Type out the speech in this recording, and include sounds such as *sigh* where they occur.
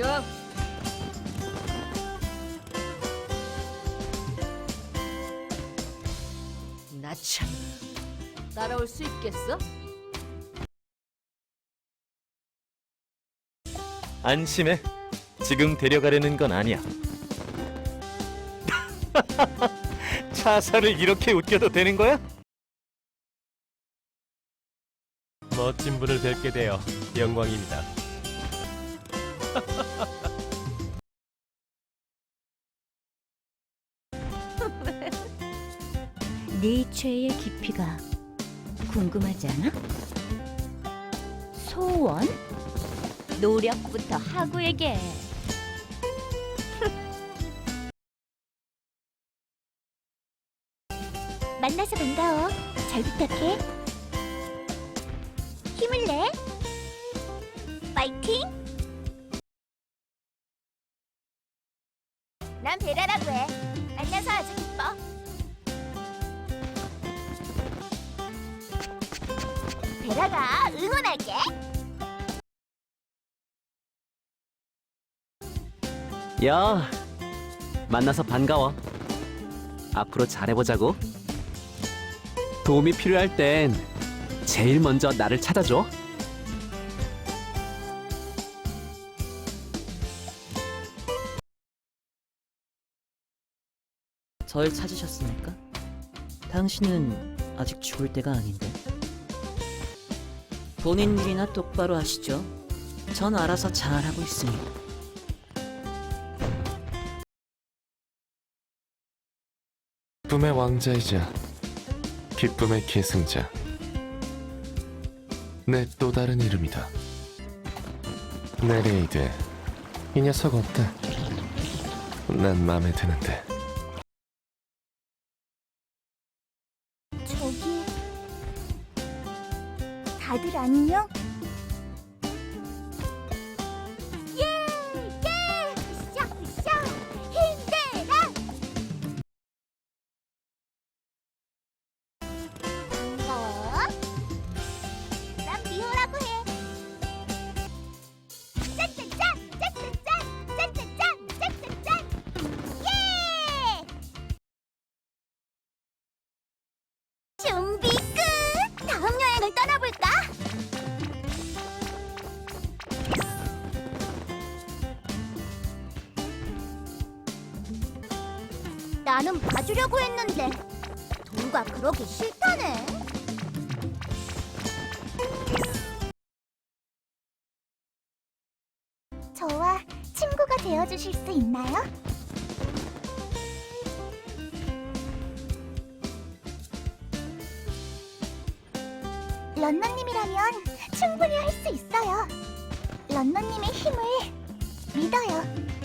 안녕. 나 참. 따라올 수 있겠어? 안심해. 지금 데려가려는 건 아니야. *laughs* 차사를 이렇게 웃겨도 되는 거야? 멋진 분을 뵙게 되어 영광입니다. 네 죄의 깊이가 궁금하지 않아? 소원? 노력부터 하고에게. *laughs* 만나서 반가워. 잘 부탁해. 힘을 내. 파이팅 난 베라라고 해 만나서 아주 기뻐 베라가 응원할게. 야, 만나서 반가워. 앞으로 잘해보자고. 도움이 필요할 땐 제일 먼저 나를 찾아줘. 절 찾으셨습니까? 당신은 아직 죽을 때가 아닌데. 본인 일이나 똑바로 하시죠. 전 알아서 잘하고 있습니다. 기쁨의 왕자이자 기쁨의 계승자 내 또 다른 이름이다 네레이드 이 녀석 어때? 난 마음에 드는데 저기 다들 안녕? 나는 봐주려고 했는데 동가 그러기 싫다네. 저와 친구가 되어주실 수 있나요? 런너님이라면 충분히 할 수 있어요. 런너님의 힘을 믿어요.